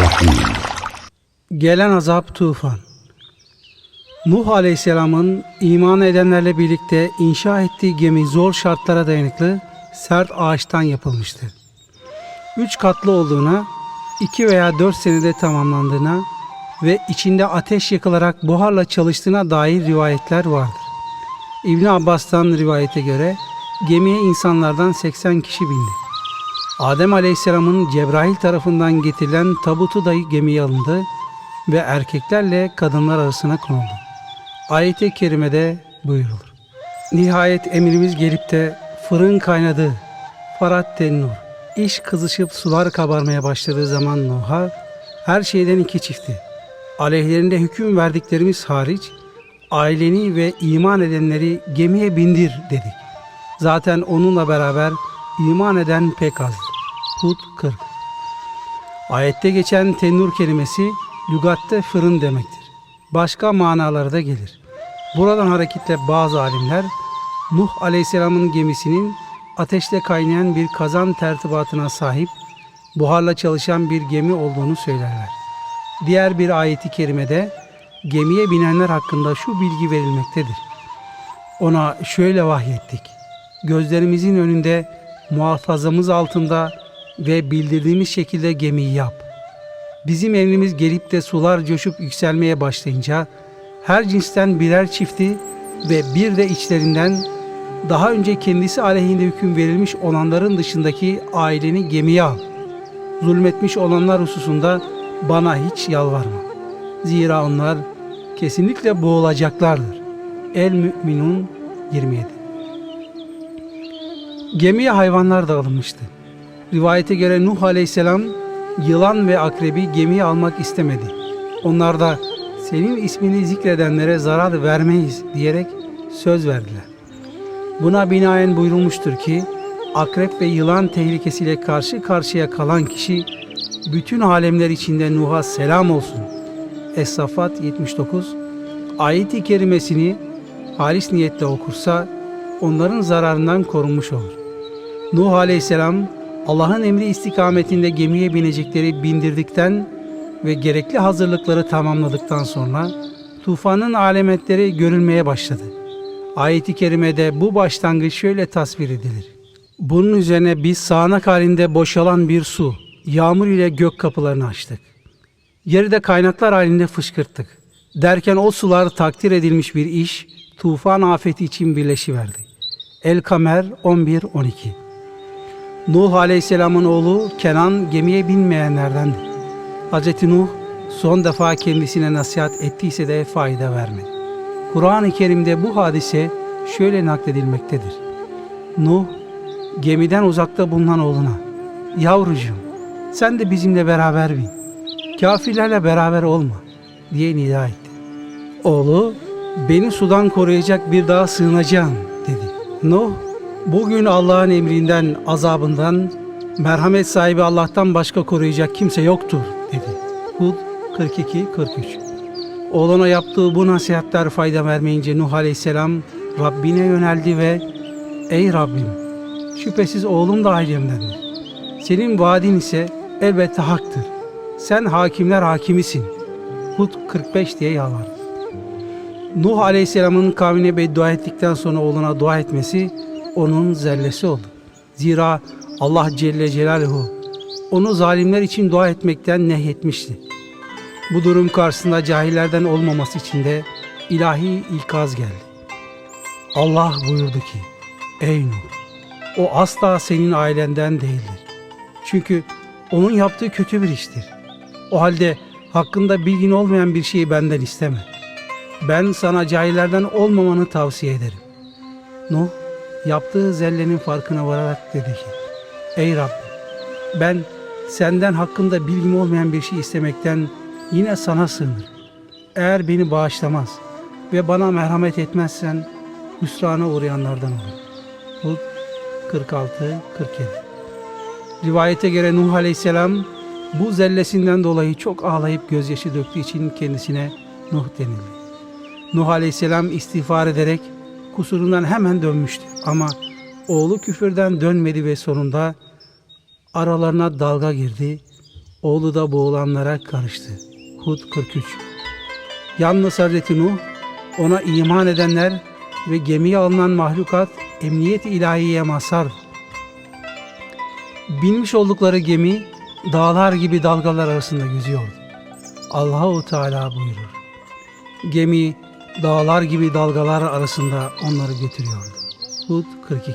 Rahim. Gelen azap tufan. Nuh Aleyhisselam'ın iman edenlerle birlikte inşa ettiği gemi zor şartlara dayanıklı sert ağaçtan yapılmıştı. Üç katlı olduğuna, iki veya dört senede tamamlandığına ve içinde ateş yakılarak buharla çalıştığına dair rivayetler vardır. İbn Abbas'tan rivayete göre gemiye insanlardan 80 kişi bindi. Adem Aleyhisselam'ın Cebrail tarafından getirilen tabutu da gemiye alındı ve erkeklerle kadınlar arasına konuldu. Ayet-i kerimede buyurulur. Nihayet emrimiz gelip de fırın kaynadı. Farat tennur. İş kızışıp sular kabarmaya başladığı zaman Nuh'a her şeyden iki çifti. Aleyhlerinde hüküm verdiklerimiz hariç aileni ve iman edenleri gemiye bindir dedik. Zaten onunla beraber iman eden pek azdır. Hud 40 Ayette geçen tennur kelimesi lügatte fırın demektir. Başka manaları da gelir. Buradan hareketle bazı alimler Nuh Aleyhisselam'ın gemisinin ateşle kaynayan bir kazan tertibatına sahip, buharla çalışan bir gemi olduğunu söylerler. Diğer bir ayeti kerimede gemiye binenler hakkında şu bilgi verilmektedir. Ona şöyle vahyettik. Gözlerimizin önünde, muhafazamız altında ve bildirdiğimiz şekilde gemiyi yap. Bizim emrimiz gelip de sular coşup yükselmeye başlayınca her cinsten birer çifti ve bir de içlerinden daha önce kendisi aleyhinde hüküm verilmiş olanların dışındaki aileni gemiye al. Zulmetmiş olanlar hususunda bana hiç yalvarma. Zira onlar kesinlikle boğulacaklardır. El Müminun 27 Gemiye hayvanlar da alınmıştı. Rivayete göre Nuh Aleyhisselam yılan ve akrebi gemiye almak istemedi. Onlar da senin ismini zikredenlere zarar vermeyiz diyerek söz verdiler. Buna binaen buyurulmuştur ki akrep ve yılan tehlikesiyle karşı karşıya kalan kişi bütün alemler içinde Nuh'a selam olsun. Es-Saffat 79 Ayet-i kerimesini halis niyetle okursa onların zararından korunmuş olur. Nuh Aleyhisselam Allah'ın emri istikametinde gemiye binecekleri bindirdikten ve gerekli hazırlıkları tamamladıktan sonra tufanın alametleri görülmeye başladı. Ayet-i kerimede bu başlangıç şöyle tasvir edilir. Bunun üzerine biz sağanak halinde boşalan bir su, yağmur ile gök kapılarını açtık. Yeri de kaynaklar halinde fışkırttık. Derken o sular takdir edilmiş bir iş, tufan afeti için birleşiverdi. El-Kamer 11-12 Nuh Aleyhisselam'ın oğlu Kenan gemiye binmeyenlerdendi. Hz. Nuh son defa kendisine nasihat ettiyse de fayda vermedi. Kur'an-ı Kerim'de bu hadise şöyle nakledilmektedir. Nuh gemiden uzakta bulunan oğluna Yavrucuğum sen de bizimle beraber bin. Kafirlerle beraber olma diye nida etti. Oğlu beni sudan koruyacak bir dağa sığınacağım dedi. Nuh bugün Allah'ın emrinden azabından merhamet sahibi Allah'tan başka koruyacak kimse yoktur dedi. Hud 42-43 Oğluna yaptığı bu nasihatler fayda vermeyince Nuh Aleyhisselam Rabbine yöneldi ve Ey Rabbim şüphesiz oğlum da ailemdendir. Senin vaadin ise elbette haktır. Sen hakimler hakimisin. Hud 45 diye yalvardı. Nuh Aleyhisselam'ın kavmine beddua ettikten sonra oğluna dua etmesi onun zellesi oldu. Zira Allah Celle Celaluhu onu zalimler için dua etmekten nehyetmişti. Bu durum karşısında cahillerden olmaması için de ilahi ikaz geldi. Allah buyurdu ki, Ey Nuh, o asla senin ailenden değildir. Çünkü onun yaptığı kötü bir iştir. O halde hakkında bilgin olmayan bir şeyi benden isteme. Ben sana cahillerden olmamanı tavsiye ederim. Nuh yaptığı zellenin farkına vararak dedi ki, Ey Rabbim ben senden hakkında bilgim olmayan bir şey istemekten yine sana sığınırım. Eğer beni bağışlamaz ve bana merhamet etmezsen hüsrana uğrayanlardan olurum. Hud 46-47 Rivayete göre Nuh Aleyhisselam bu zellesinden dolayı çok ağlayıp gözyaşı döktüğü için kendisine Nuh denildi. Nuh Aleyhisselam istiğfar ederek kusurundan hemen dönmüştü. Ama oğlu küfürden dönmedi ve sonunda aralarına dalga girdi. Oğlu da boğulanlara karıştı. Hud 43 Yalnız Hazreti Nuh, ona iman edenler ve gemiye alınan mahlukat emniyet ilahiye mazhardı. Binmiş oldukları gemi dağlar gibi dalgalar arasında yüzüyordu. Allahu Teala buyurur. Gemi dağlar gibi dalgalar arasında onları götürüyordu. Hud 42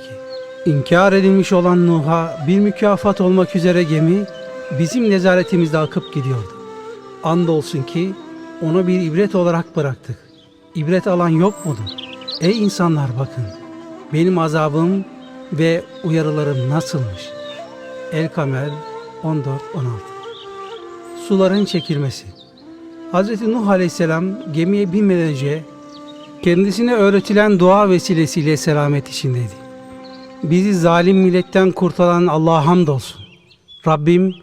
İnkar edilmiş olan Nuh'a bir mükafat olmak üzere gemi bizim nezaretimizde akıp gidiyordu. Andolsun ki onu bir ibret olarak bıraktık. İbret alan yok mudur? Ey insanlar bakın, benim azabım ve uyarılarım nasılmış? El-Kamer 14-16 Suların çekilmesi Hz. Nuh Aleyhisselam gemiye binmeden önce kendisine öğretilen dua vesilesiyle selamet içindeydi. Bizi zalim milletten kurtaran Allah'a hamdolsun. Rabbim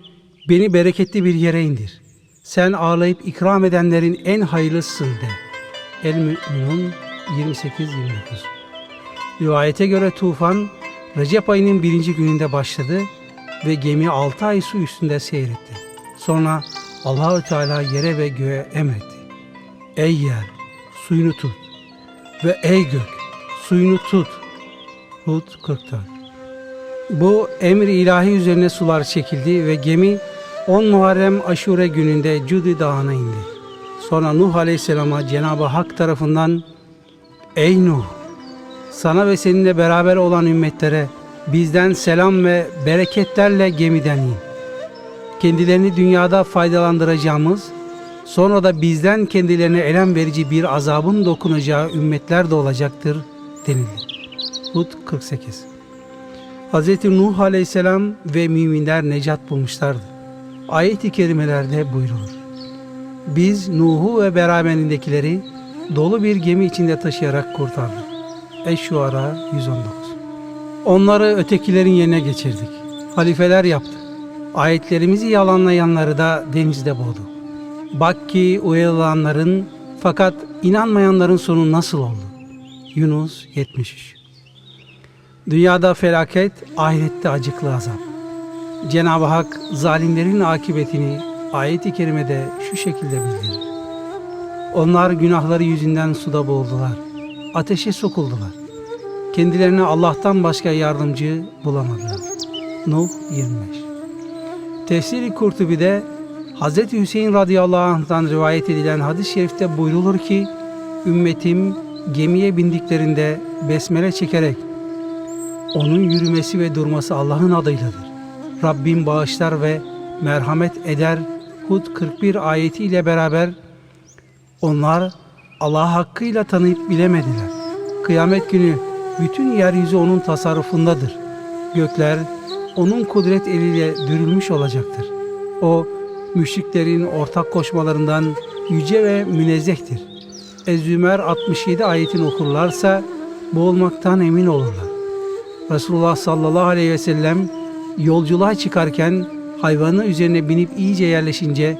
beni bereketli bir yere indir. Sen ağlayıp ikram edenlerin en hayırlısısın de. El-Mü'minun 28-29 Rivayete göre tufan Recep ayının birinci gününde başladı ve gemi altı ay su üstünde seyretti. Sonra Allahü Teala yere ve göğe emretti. Ey yer suyunu tut ve ey gök suyunu tut. Hud 44 Bu emri ilahi üzerine sular çekildi ve gemi 10 Muharrem Aşure gününde Cudi Dağı'na indi. Sonra Nuh Aleyhisselam'a Cenab-ı Hak tarafından Ey Nuh! Sana ve seninle beraber olan ümmetlere bizden selam ve bereketlerle gemiden in. Kendilerini dünyada faydalandıracağımız, sonra da bizden kendilerine elem verici bir azabın dokunacağı ümmetler de olacaktır denildi. Hud 48 Hz. Nuh Aleyhisselam ve müminler necat bulmuşlardı. Ayet-i kerimelerde buyrulur. Biz Nuh'u ve beraberindekileri dolu bir gemi içinde taşıyarak kurtardık. Eş-Şuara 119 Onları ötekilerin yerine geçirdik. Halifeler yaptık. Ayetlerimizi yalanlayanları da denizde boğdu. Bak ki uyarılanların fakat inanmayanların sonu nasıl oldu? Yunus 73 Dünyada felaket, ahirette acıklı azap. Cenab-ı Hak zalimlerin akıbetini ayet-i kerimede şu şekilde bildirir. Onlar günahları yüzünden suda boğuldular. Ateşe sokuldular. Kendilerine Allah'tan başka yardımcı bulamadılar. Nuh 25 Tefsiri Kurtubi'de Hz. Hüseyin radıyallahu anh'tan rivayet edilen hadis-i şerifte buyrulur ki ümmetim gemiye bindiklerinde besmele çekerek onun yürümesi ve durması Allah'ın adıyladır. Rabbim bağışlar ve merhamet eder. Hud 41 ayetiyle beraber onlar Allah hakkıyla tanıyıp bilemediler. Kıyamet günü bütün yeryüzü onun tasarrufundadır. Gökler onun kudret eliyle dürülmüş olacaktır. O müşriklerin ortak koşmalarından yüce ve münezzehtir. Ez-Zümer 67 ayetini okurlarsa boğulmaktan emin olurlar. Resulullah sallallahu aleyhi ve sellem yolculuğa çıkarken hayvanı üzerine binip iyice yerleşince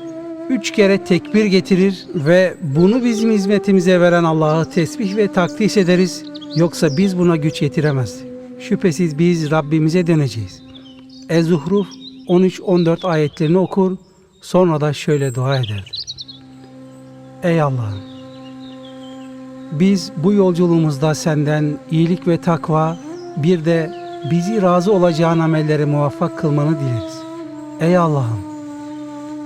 üç kere tekbir getirir ve bunu bizim hizmetimize veren Allah'ı tesbih ve takdis ederiz. Yoksa biz buna güç yetiremez. Şüphesiz biz Rabbimize döneceğiz. Ez-Zuhruf 13-14 ayetlerini okur, sonra da şöyle dua ederdi. Ey Allah'ım! Biz bu yolculuğumuzda senden iyilik ve takva, bir de bizi razı olacağın amellere muvaffak kılmanı dileriz. Ey Allah'ım!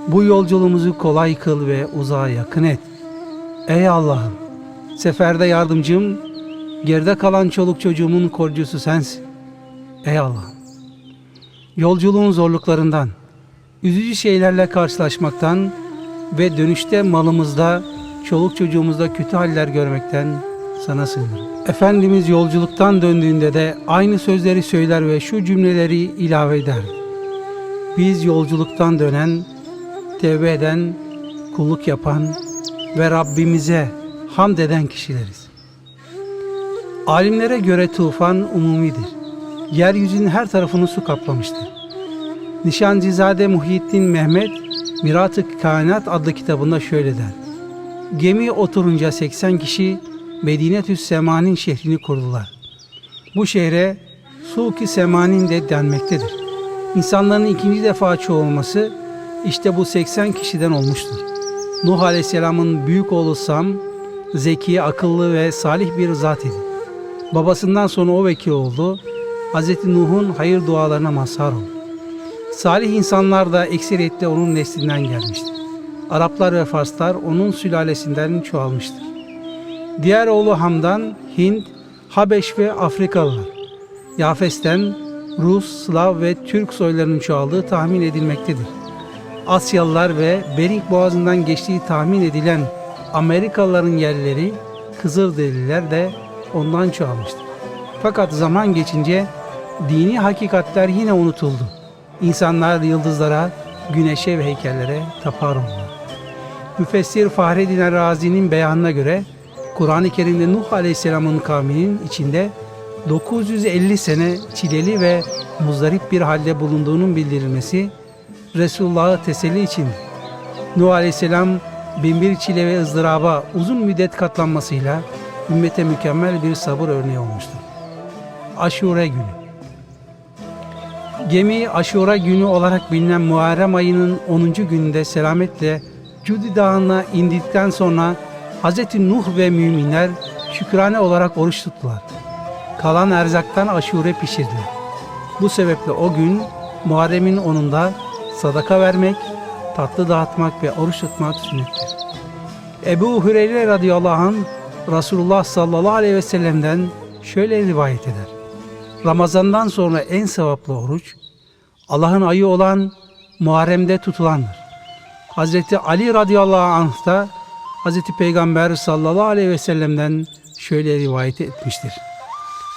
Bu yolculuğumuzu kolay kıl ve uzağa yakın et. Ey Allah'ım! Seferde yardımcım, geride kalan çoluk çocuğumun korucusu sensin. Ey Allah'ım! Yolculuğun zorluklarından, üzücü şeylerle karşılaşmaktan ve dönüşte malımızda, çoluk çocuğumuzda kötü haller görmekten sana sığınırım. Efendimiz yolculuktan döndüğünde de aynı sözleri söyler ve şu cümleleri ilave eder. Biz yolculuktan dönen, tevbe eden, kulluk yapan ve Rabbimize hamd eden kişileriz. Alimlere göre tufan umumidir. Yeryüzünün her tarafını su kaplamıştır. Nişancızade Muhyiddin Mehmet, Mirat-ı Kainat adlı kitabında şöyle der. Gemi oturunca 80 kişi Medine-tü Semanin şehrini kurdular. Bu şehre Suki Semanin de denmektedir. İnsanların ikinci defa çoğulması İşte bu 80 kişiden olmuştur. Nuh Aleyhisselam'ın büyük oğlu Sam, zeki, akıllı ve salih bir zat idi. Babasından sonra o vekil oldu. Hz. Nuh'un hayır dualarına mazhar oldu. Salih insanlar da ekseriyetle onun neslinden gelmiştir. Araplar ve Farslar onun sülalesinden çoğalmıştır. Diğer oğlu Hamdan, Hint, Habeş ve Afrikalılar. Yafes'ten Rus, Slav ve Türk soylarının çoğaldığı tahmin edilmektedir. Asyalılar ve Bering Boğazı'ndan geçtiği tahmin edilen Amerikalıların yerleri Kızılderililer de ondan çoğalmıştır. Fakat zaman geçince dini hakikatler yine unutuldu. İnsanlar yıldızlara, güneşe ve heykellere tapar oldular. Müfessir Fahreddin Razi'nin beyanına göre Kur'an-ı Kerim'de Nuh Aleyhisselam'ın kavminin içinde 950 sene çileli ve muzdarip bir halde bulunduğunun bildirilmesi Resulullah'ı teselli için Nuh Aleyhisselam binbir çile ve ızdıraba uzun müddet katlanmasıyla ümmete mükemmel bir sabır örneği olmuştur. Aşure günü Gemi Aşura günü olarak bilinen Muharrem ayının 10. gününde selametle Cudi Dağı'na indikten sonra Hz. Nuh ve müminler şükrane olarak oruç tuttular. Kalan erzaktan aşure pişirdiler. Bu sebeple o gün Muharrem'in 10'unda sadaka vermek, tatlı dağıtmak ve oruç tutmak sünnettir. Ebu Hüreyre radıyallahu anh Resulullah sallallahu aleyhi ve sellem'den şöyle rivayet eder. Ramazandan sonra en sevaplı oruç Allah'ın ayı olan Muharrem'de tutulandır. Hazreti Ali radıyallahu anh da Hazreti Peygamber sallallahu aleyhi ve sellem'den şöyle rivayet etmiştir.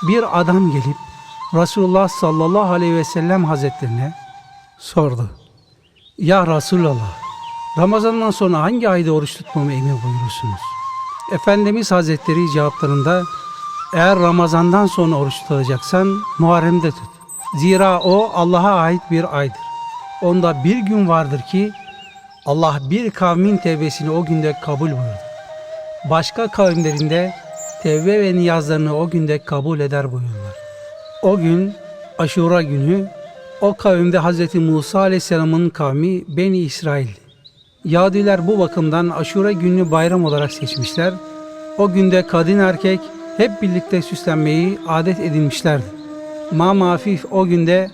Bir adam gelip Resulullah sallallahu aleyhi ve sellem hazretlerine sordu. Ya Resulallah, Ramazandan sonra hangi ayda oruç tutmamı emir buyurursunuz? Efendimiz Hazretleri cevaplarında eğer Ramazandan sonra oruç tutacaksan Muharrem'de tut. Zira o Allah'a ait bir aydır. Onda bir gün vardır ki Allah bir kavmin tevbesini o günde kabul buyurdu. Başka kavimlerinde tevbe ve niyazlarını o günde kabul eder buyurdular. O gün Aşura günü o kavimde Hz. Musa Aleyhisselam'ın kavmi Beni İsrail'di. Yahudiler bu bakımdan Aşura gününü bayram olarak seçmişler. O günde kadın erkek hep birlikte süslenmeyi adet edinmişlerdi. Ma Mafif o günde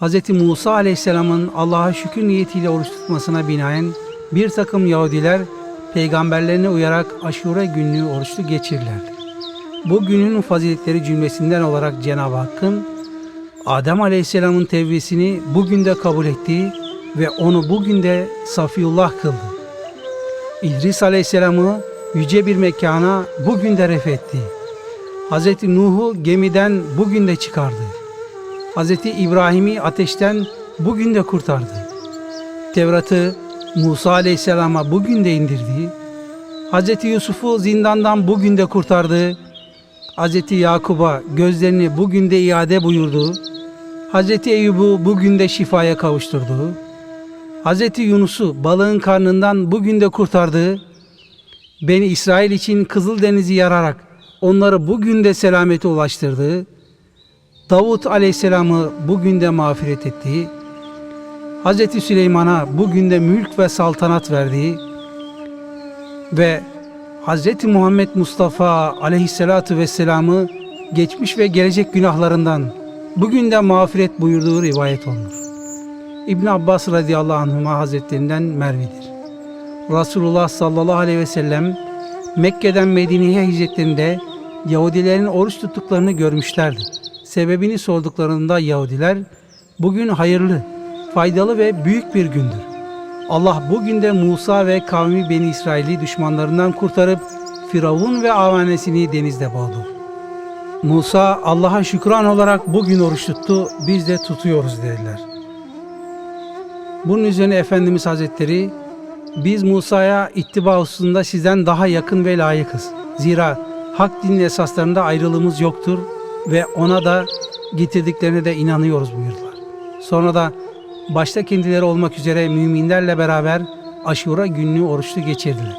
Hz. Musa Aleyhisselam'ın Allah'a şükür niyetiyle oruç tutmasına binaen bir takım Yahudiler peygamberlerine uyarak aşure günlüğü oruçlu geçirirlerdi. Bu günün faziletleri cümlesinden olarak Cenab-ı Hakk'ın Adem Aleyhisselam'ın tevbesini bugün de kabul ettiği ve onu bugün de Safiyullah kıldı. İdris Aleyhisselam'ı yüce bir mekana bugün de refetti. Hz. Nuh'u gemiden bugün de çıkardı. Hz. İbrahim'i ateşten bugün de kurtardı. Tevrat'ı Musa Aleyhisselam'a bugün de indirdi. Hz. Yusuf'u zindandan bugün de kurtardı. Hz. Yakub'a gözlerini bugün de iade buyurdu. Hz. Eyyub'u bugün de şifaya kavuşturdu. Hz. Yunus'u balığın karnından bugün de kurtardı. Beni İsrail için Kızıldeniz'i yararak onları bugün de selamete ulaştırdı. Davut Aleyhisselam'ı bugün de mağfiret etti. Hz. Süleyman'a bugün de mülk ve saltanat verdi. Ve Hz. Muhammed Mustafa Aleyhisselatü Vesselam'ı geçmiş ve gelecek günahlarından bugün de mağfiret buyurduğu rivayet olunur. İbn Abbas radıyallahu anhuma hazretlerinden Mervidir. Resulullah sallallahu aleyhi ve sellem Mekke'den Medine'ye hicretlerinde Yahudilerin oruç tuttuklarını görmüşlerdi. Sebebini sorduklarında Yahudiler bugün hayırlı, faydalı ve büyük bir gündür. Allah bugün de Musa ve kavmi Beni İsrail'i düşmanlarından kurtarıp Firavun ve avanesini denizde boğdu. Musa Allah'a şükran olarak bugün oruç tuttu, biz de tutuyoruz dediler. Bunun üzerine Efendimiz Hazretleri biz Musa'ya ittiba hususunda sizden daha yakın ve layıkız. Zira hak dinin esaslarında ayrılığımız yoktur ve ona da getirdiklerine de inanıyoruz buyurdular. Sonra da başta kendileri olmak üzere müminlerle beraber aşura günlüğü oruçlu geçirdiler.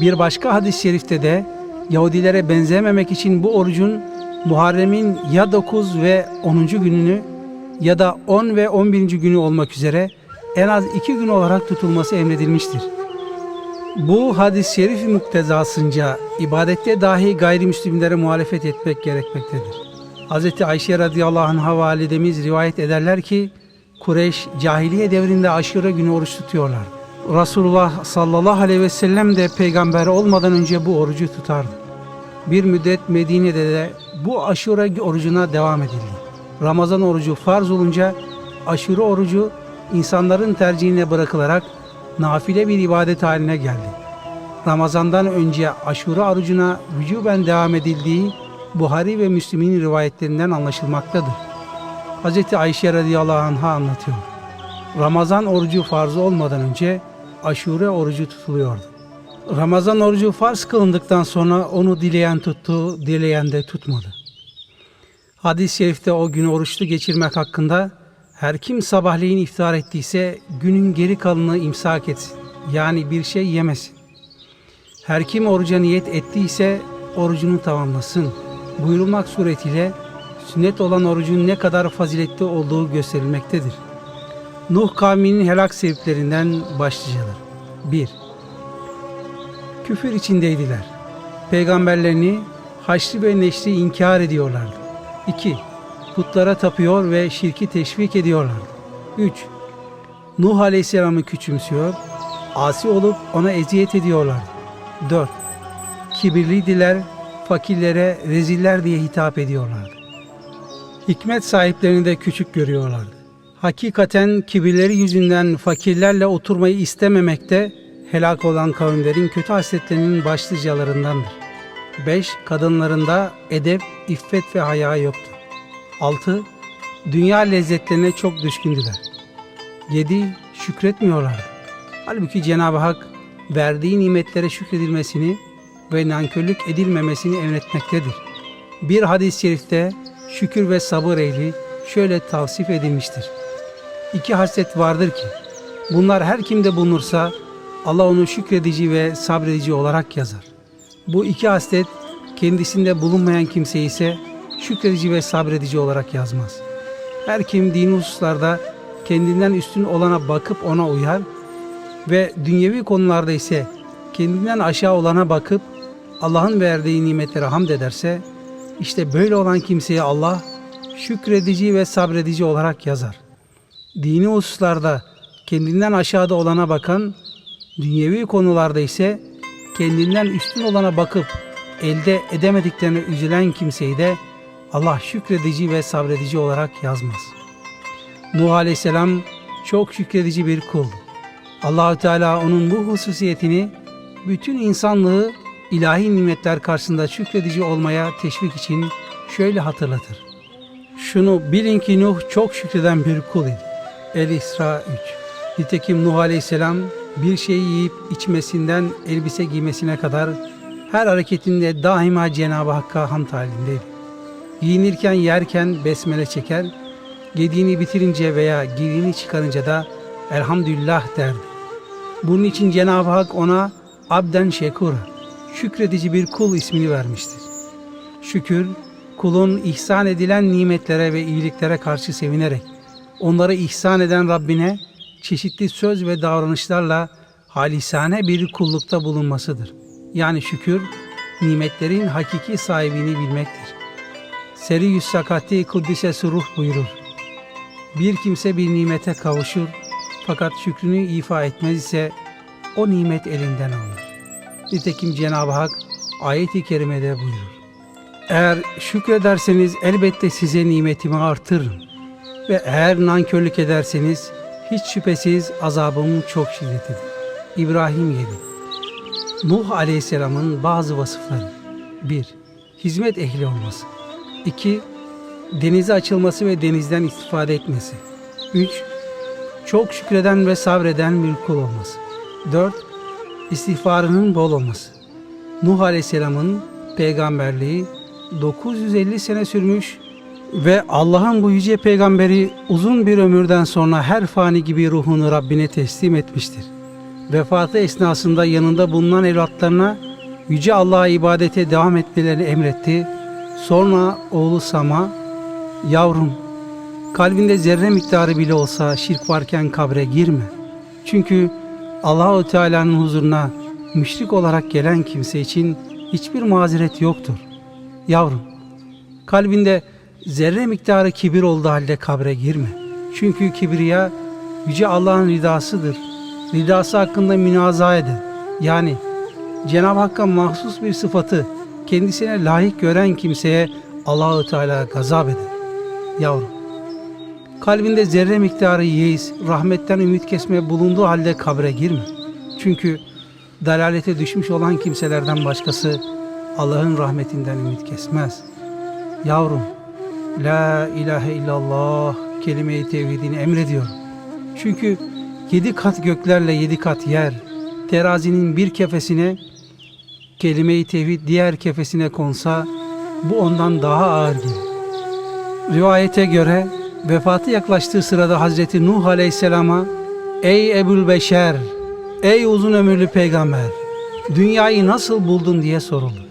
Bir başka hadis-i şerifte de Yahudilere benzememek için bu orucun Muharrem'in ya 9 ve 10. gününü ya da 10 ve 11. günü olmak üzere en az iki gün olarak tutulması emredilmiştir. Bu hadis-i şerif muktezasınca ibadette dahi gayrimüslimlere muhalefet etmek gerekmektedir. Hz. Ayşe radıyallahu anh'a validemiz rivayet ederler ki Kureyş cahiliye devrinde aşure günü oruç tutuyorlar. Resulullah sallallahu aleyhi ve sellem de peygamber olmadan önce bu orucu tutardı. Bir müddet Medine'de de bu aşure orucuna devam edildi. Ramazan orucu farz olunca aşure orucu insanların tercihine bırakılarak nafile bir ibadet haline geldi. Ramazandan önce aşure orucuna vücuben devam edildiği Buhari ve Müslim'in rivayetlerinden anlaşılmaktadır. Hz. Ayşe radıyallahu anh'a anlatıyor. Ramazan orucu farz olmadan önce aşure orucu tutuluyordu. Ramazan orucu farz kılındıktan sonra onu dileyen tuttu, dileyen de tutmadı. Hadis-i şerifte o günü oruçlu geçirmek hakkında her kim sabahleyin iftar ettiyse günün geri kalanını imsak etsin. Yani bir şey yemesin. Her kim oruca niyet ettiyse orucunu tamamlasın. Buyurulmak suretiyle sünnet olan orucun ne kadar faziletli olduğu gösterilmektedir. Nuh kavminin helak sebeplerinden başlıcalar. 1. Küfür içindeydiler. Peygamberlerini haşri ve neşri inkar ediyorlardı. 2. Putlara tapıyor ve şirki teşvik ediyorlardı. 3. Nuh Aleyhisselam'ı küçümsüyor, asi olup ona eziyet ediyorlardı. 4. Kibirliydiler, fakirlere reziller diye hitap ediyorlardı. Hikmet sahiplerini de küçük görüyorlardı. Hakikaten kibirleri yüzünden fakirlerle oturmayı istememekte helak olan kavimlerin kötü hasletlerinin başlıcalarındandır. 5. Kadınlarında edep, iffet ve haya yoktu. 6. Dünya lezzetlerine çok düşkündüler. 7. Şükretmiyorlardı. Halbuki Cenab-ı Hak verdiği nimetlere şükredilmesini ve nankörlük edilmemesini emretmektedir. Bir hadis-i şerifte şükür ve sabır ehli şöyle tavsif edilmiştir. İki haslet vardır ki bunlar her kimde bulunursa Allah onu şükredici ve sabredici olarak yazar. Bu iki haslet kendisinde bulunmayan kimse ise şükredici ve sabredici olarak yazmaz. Her kim dini hususlarda kendinden üstün olana bakıp ona uyar ve dünyevi konularda ise kendinden aşağı olana bakıp Allah'ın verdiği nimetlere hamd ederse işte böyle olan kimseye Allah şükredici ve sabredici olarak yazar. Dini hususlarda kendinden aşağıda olana bakan, dünyevi konularda ise kendinden üstün olana bakıp elde edemediklerine üzülen kimseyi de Allah şükredici ve sabredici olarak yazmaz. Nuh Aleyhisselam çok şükredici bir kuldu. Allahü Teala onun bu hususiyetini bütün insanlığı ilahi nimetler karşısında şükredici olmaya teşvik için şöyle hatırlatır. Şunu bilin ki Nuh çok şükreden bir kul idi. El-İsra 3 Nitekim Nuh Aleyhisselam bir şeyi yiyip içmesinden elbise giymesine kadar her hareketinde daima Cenab-ı Hakk'a hamd halindeydi. Giyinirken yerken besmele çeker, yediğini bitirince veya giydiğini çıkarınca da elhamdülillah derdi. Bunun için Cenab-ı Hak ona abden şekur, şükredici bir kul ismini vermiştir. Şükür, kulun ihsan edilen nimetlere ve iyiliklere karşı sevinerek, onları ihsan eden Rabbine çeşitli söz ve davranışlarla halisane bir kullukta bulunmasıdır. Yani şükür, nimetlerin hakiki sahibini bilmektir. Seri Sakati Kuddise Suruh buyurur. Bir kimse bir nimete kavuşur fakat şükrünü ifa etmez ise o nimet elinden alınır. Nitekim Cenab-ı Hak ayet-i kerimede buyurur. Eğer şükrederseniz elbette size nimetimi artırırım. Ve eğer nankörlük ederseniz hiç şüphesiz azabım çok şiddetlidir. İbrahim 7 Nuh Aleyhisselam'ın bazı vasıfları 1. Hizmet ehli olması 2. Denize açılması ve denizden istifade etmesi 3. Çok şükreden ve sabreden bir kul olması 4. İstiğfarının bol olması Nuh Aleyhisselam'ın peygamberliği 950 sene sürmüş ve Allah'ın bu yüce peygamberi uzun bir ömürden sonra her fani gibi ruhunu Rabbine teslim etmiştir. Vefatı esnasında yanında bulunan evlatlarına yüce Allah'a ibadete devam etmelerini emretti. Sonra oğlu Sam'a, yavrum Kalbinde zerre miktarı bile olsa şirk varken kabre girme. Çünkü Allahu Teala'nın huzuruna müşrik olarak gelen kimse için hiçbir mazeret yoktur. Yavrum, kalbinde zerre miktarı kibir olduğu halde kabre girme. Çünkü kibriya yüce Allah'ın ridasıdır. Ridası hakkında münaza eder. Yani Cenab-ı Hakk'a mahsus bir sıfatı kendisine layık gören kimseye Allahu Teala gazap eder. Yavrum, kalbinde zerre miktarı yeis, rahmetten ümit kesme bulunduğu halde kabre girme. Çünkü dalalete düşmüş olan kimselerden başkası Allah'ın rahmetinden ümit kesmez. Yavrum, La ilahe illallah kelime-i tevhidini emrediyorum. Çünkü yedi kat göklerle yedi kat yer, terazinin bir kefesine, kelime-i tevhid diğer kefesine konsa, bu ondan daha ağır gelir. Rivayete göre vefatı yaklaştığı sırada Hazreti Nuh Aleyhisselam'a Ey Ebul Beşer, ey uzun ömürlü peygamber, dünyayı nasıl buldun diye soruldu.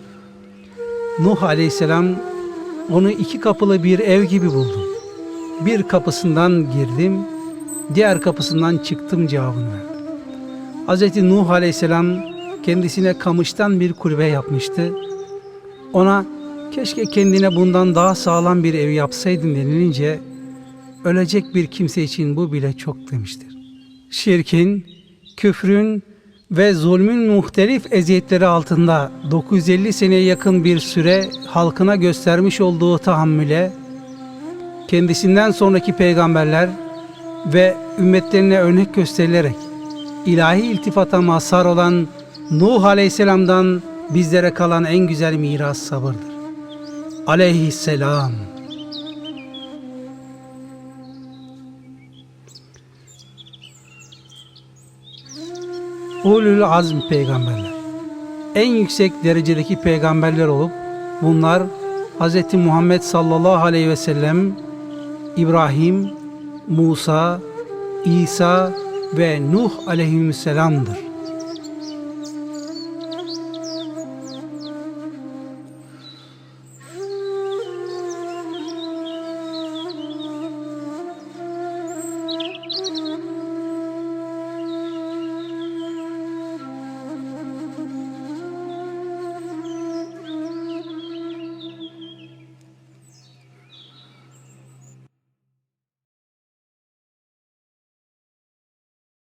Nuh Aleyhisselam onu iki kapılı bir ev gibi buldum. Bir kapısından girdim, diğer kapısından çıktım cevabını verdi. Hz. Nuh Aleyhisselam kendisine kamıştan bir kulübe yapmıştı. Ona keşke kendine bundan daha sağlam bir ev yapsaydın denilince ölecek bir kimse için bu bile çok demiştir. Şirkin, küfrün ve zulmün muhtelif eziyetleri altında 950 seneye yakın bir süre halkına göstermiş olduğu tahammüle kendisinden sonraki peygamberler ve ümmetlerine örnek gösterilerek ilahi iltifata mazhar olan Nuh Aleyhisselam'dan bizlere kalan en güzel miras sabırdır. Aleyhisselam. Ulul azm peygamberler. En yüksek derecedeki peygamberler olup bunlar Hz. Muhammed sallallahu aleyhi ve sellem, İbrahim, Musa, İsa ve Nuh aleyhisselamdır.